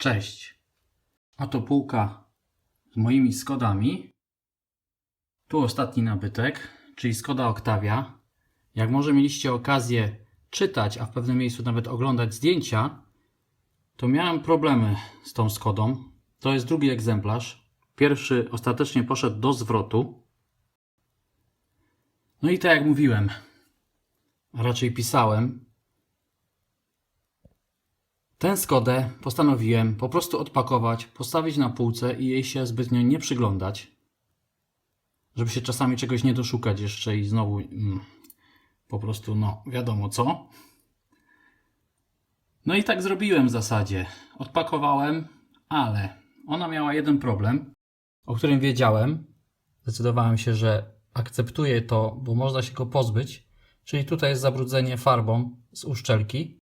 Cześć. Oto półka z moimi Skodami. Tu ostatni nabytek, czyli Skoda Octavia. Jak może mieliście okazję czytać, a w pewnym miejscu nawet oglądać zdjęcia, to miałem problemy z tą Skodą. To jest drugi egzemplarz. Pierwszy ostatecznie poszedł do zwrotu. No i tak jak mówiłem, a raczej pisałem, Tę Skodę postanowiłem po prostu odpakować, postawić na półce i jej się zbytnio nie przyglądać. Żeby się czasami czegoś nie doszukać jeszcze i znowu mm, po prostu, no wiadomo co. No i tak zrobiłem w zasadzie. Odpakowałem, ale ona miała jeden problem, o którym wiedziałem. Zdecydowałem się, że akceptuję to, bo można się go pozbyć. Czyli tutaj jest zabrudzenie farbą z uszczelki.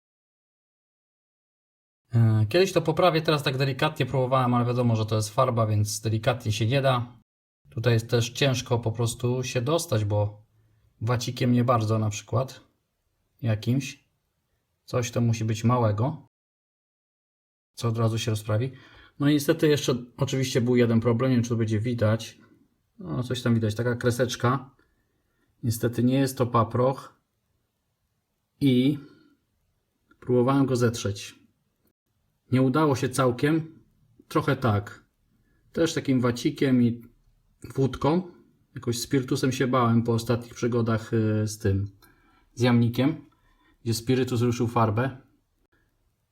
E, Kiedyś to poprawię, teraz tak delikatnie próbowałem, ale wiadomo, że to jest farba, więc delikatnie się nie da. Tutaj jest też ciężko po prostu się dostać, bo wacikiem nie bardzo na przykład jakimś. Coś to musi być małego, co od razu się rozprawi. No i niestety jeszcze oczywiście był jeden problem, nie wiem czy to będzie widać. No coś tam widać, taka kreseczka. Niestety nie jest to paproch i próbowałem go zetrzeć. Nie udało się całkiem. Trochę tak. Też takim wacikiem i wódką. Jakoś spirytusem się bałem po ostatnich przygodach y, z tym, z jamnikiem, gdzie spirytus ruszył farbę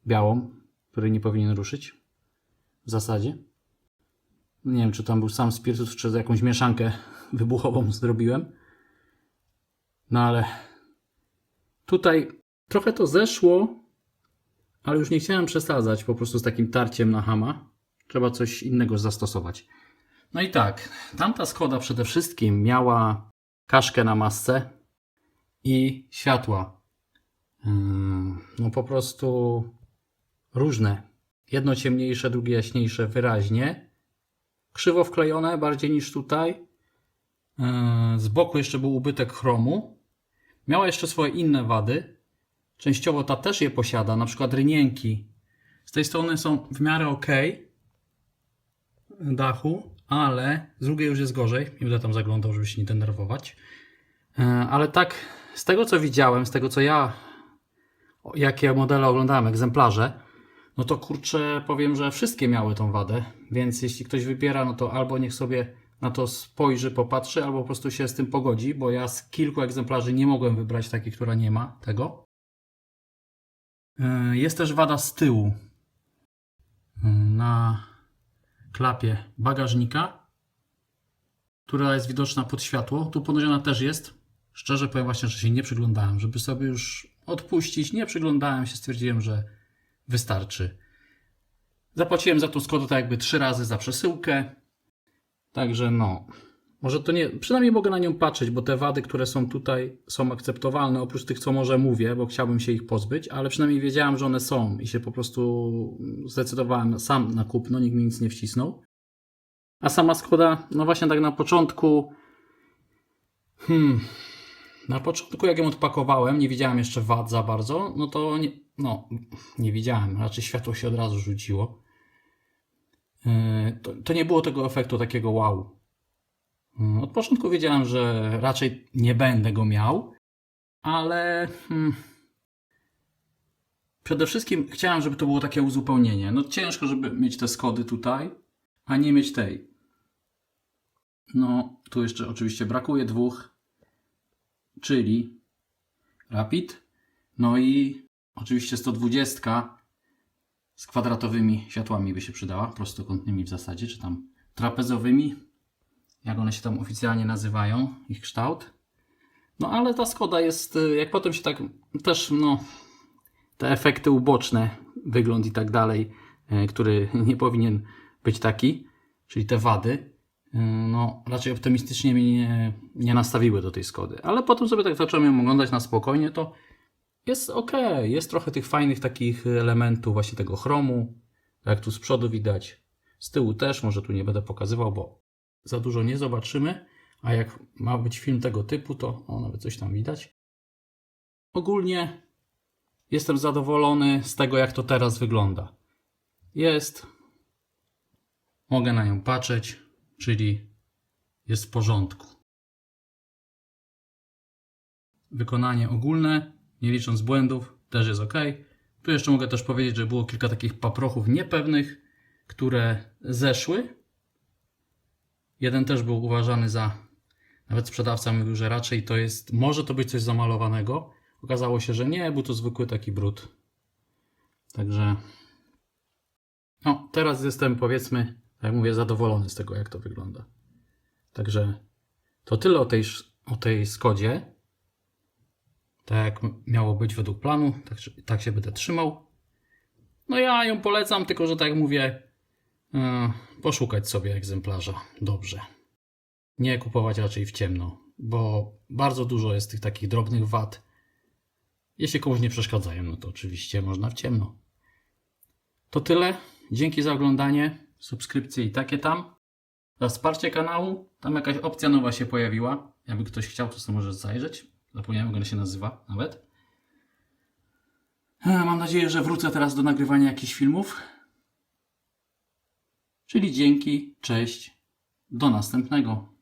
białą, której nie powinien ruszyć. W zasadzie. Nie wiem, czy tam był sam spirytus, czy jakąś mieszankę wybuchową zrobiłem. No ale tutaj trochę to zeszło, ale już nie chciałem przesadzać po prostu z takim tarciem na hama. Trzeba coś innego zastosować. No i tak, tamta Skoda przede wszystkim miała kaszkę na masce i światła. Ym, No po prostu różne. Jedno ciemniejsze, drugie jaśniejsze wyraźnie. Krzywo wklejone bardziej niż tutaj. Yy, Z boku jeszcze był ubytek chromu. Miała jeszcze swoje inne wady. Częściowo ta też je posiada, na przykład rynienki. Z tej strony są w miarę ok dachu, ale z drugiej już jest gorzej. Nie będę tam zaglądał, żeby się nie denerwować. E, Ale tak, z tego co widziałem, z tego co ja, jakie modele oglądałem, egzemplarze, no to kurczę, powiem, że wszystkie miały tą wadę. Więc jeśli ktoś wybiera, no to albo niech sobie na to spojrzy, popatrzy, albo po prostu się z tym pogodzi, bo ja z kilku egzemplarzy nie mogłem wybrać takiej, która nie ma tego. E, Jest też wada z tyłu. E, Na klapie bagażnika, która jest widoczna pod światło. Tu ponoć ona też jest. Szczerze powiem właśnie, że się nie przyglądałem. Żeby sobie już odpuścić, nie przyglądałem się, stwierdziłem, że wystarczy. Zapłaciłem za tą Skodę tak jakby trzy razy za przesyłkę. Także no, może to nie, przynajmniej mogę na nią patrzeć, bo te wady, które są tutaj, są akceptowalne, oprócz tych, co może mówię, bo chciałbym się ich pozbyć, ale przynajmniej wiedziałem, że one są i się po prostu zdecydowałem sam na kupno, nikt mi nic nie wcisnął. A sama Skoda, no właśnie tak na początku, hmm, na początku jak ją odpakowałem, nie widziałem jeszcze wad za bardzo, no to nie, no, nie widziałem, raczej światło się od razu rzuciło. Yy, To, to nie było tego efektu takiego wow. Mm, Od początku wiedziałem, że raczej nie będę go miał, ale hmm, przede wszystkim chciałem, żeby to było takie uzupełnienie. No ciężko, żeby mieć te skody tutaj, a nie mieć tej. No, tu jeszcze oczywiście brakuje dwóch, czyli Rapid, no i oczywiście 120 z kwadratowymi światłami by się przydała, prostokątnymi w zasadzie, czy tam trapezowymi, jak one się tam oficjalnie nazywają, ich kształt. No ale ta Skoda jest, y, jak potem się tak też, no, te efekty uboczne, wygląd i tak dalej, y, który nie powinien być taki, czyli te wady, y, no raczej optymistycznie mnie nie, nie nastawiły do tej Skody. Ale potem sobie tak zacząłem ją oglądać na spokojnie, to jest ok, jest trochę tych fajnych takich elementów, właśnie tego chromu, jak tu z przodu widać, z tyłu też, może tu nie będę pokazywał, bo za dużo nie zobaczymy, a jak ma być film tego typu, to o, nawet coś tam widać. Ogólnie jestem zadowolony z tego, jak to teraz wygląda. jest. Mogę na nią patrzeć, czyli jest w porządku. Wykonanie ogólne, nie licząc błędów, też jest ok. Tu jeszcze mogę też powiedzieć, że było kilka takich paprochów niepewnych, które zeszły. Jeden też był uważany za, nawet sprzedawca mówił, że raczej to jest, może to być coś zamalowanego. Okazało się, że nie, był to zwykły taki brud. Także, no, teraz jestem powiedzmy, tak jak mówię, zadowolony z tego, jak to wygląda. Także to tyle o tej, o tej Skodzie. Tak jak miało być według planu, tak, tak się będę trzymał. No ja ją polecam, tylko że tak jak mówię, poszukać sobie egzemplarza dobrze. Nie kupować raczej w ciemno, bo bardzo dużo jest tych takich drobnych wad. Jeśli komuś nie przeszkadzają, no to oczywiście można w ciemno. To tyle. Dzięki za oglądanie, subskrypcje i takie tam. Za wsparcie kanału. Tam jakaś opcja nowa się pojawiła. Jakby ktoś chciał, to sobie może zajrzeć. Zapomniałem, jak ona się nazywa nawet. E, Mam nadzieję, że wrócę teraz do nagrywania jakichś filmów. Czyli dzięki, cześć, do następnego.